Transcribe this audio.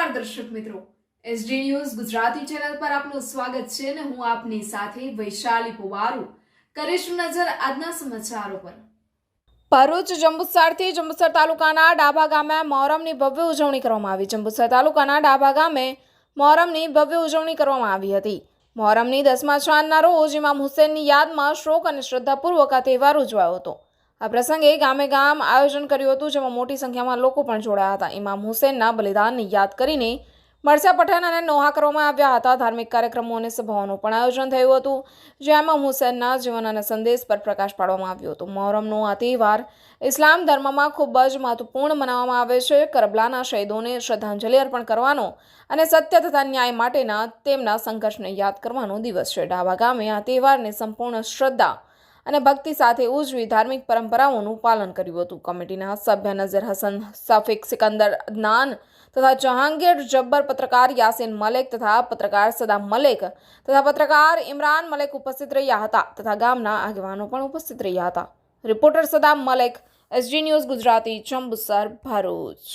નમસ્કાર દર્શક મિત્રો. એસડી ન્યૂઝ ગુજરાતી ચેનલ પર આપનું સ્વાગત છે અને હું આપની સાથે વૈશાલી પુવારુ. કરીશું નજર આજના સમાચારો પર. ભરૂચ જંબુસરથી જંબુસર તાલુકાના ડાભા ગામે મોહરમની ભવ્ય ઉજવણી કરવામાં આવી. જંબુસર તાલુકાના ડાભા ગામે મોહરમની ભવ્ય ઉજવણી કરવામાં આવી હતી. મોહરમની દસમા ચાંદના રોજ ઇમામ હુસેનની યાદમાં શોક અને શ્રદ્ધાપૂર્વક આ તહેવાર ઉજવાયો હતો. આ પ્રસંગે ગામે ગામ આયોજન કર્યું હતું, જેમાં મોટી સંખ્યામાં લોકો પણ જોડાયા હતા. ઇમામ હુસેનના બલિદાનને યાદ કરીને મરસા પઠાણ અને નોહા કરવામાં આવ્યા હતા. ધાર્મિક કાર્યક્રમો અને સભાઓનું પણ આયોજન થયું હતું ઇમામ હુસેનના જીવન અને સંદેશ પર પ્રકાશ પાડવામાં આવ્યો હતો. મોહરમનો આ તહેવાર ઇસ્લામ ધર્મમાં ખૂબ જ મહત્વપૂર્ણ મનાવવામાં આવે છે. કરબલાના શહીદોને શ્રદ્ધાંજલિ અર્પણ કરવાનો અને સત્ય તથા ન્યાય માટેના તેમના સંઘર્ષને યાદ કરવાનો દિવસ છે. ડાબા ગામે આ તહેવારને સંપૂર્ણ શ્રદ્ધા અને ભક્તિ સાથે ઉજવી ધાર્મિક પરંપરાઓનું પાલન કર્યું હતું. કમિટીના સભ્ય નઝર હસન, સફીક સિકંદર અદનાન તથા જહાંગીર જબ્બર પત્રકાર યાસીન મલેક તથા પત્રકાર સદામ મલેક તથા પત્રકાર ઇમરાન મલેક ઉપસ્થિત રહ્યા હતા તથા ગામના આગેવાનો પણ ઉપસ્થિત રહ્યા હતા. Reporter Saddam Malek, SG news Gujarati Jambusar Bharuch.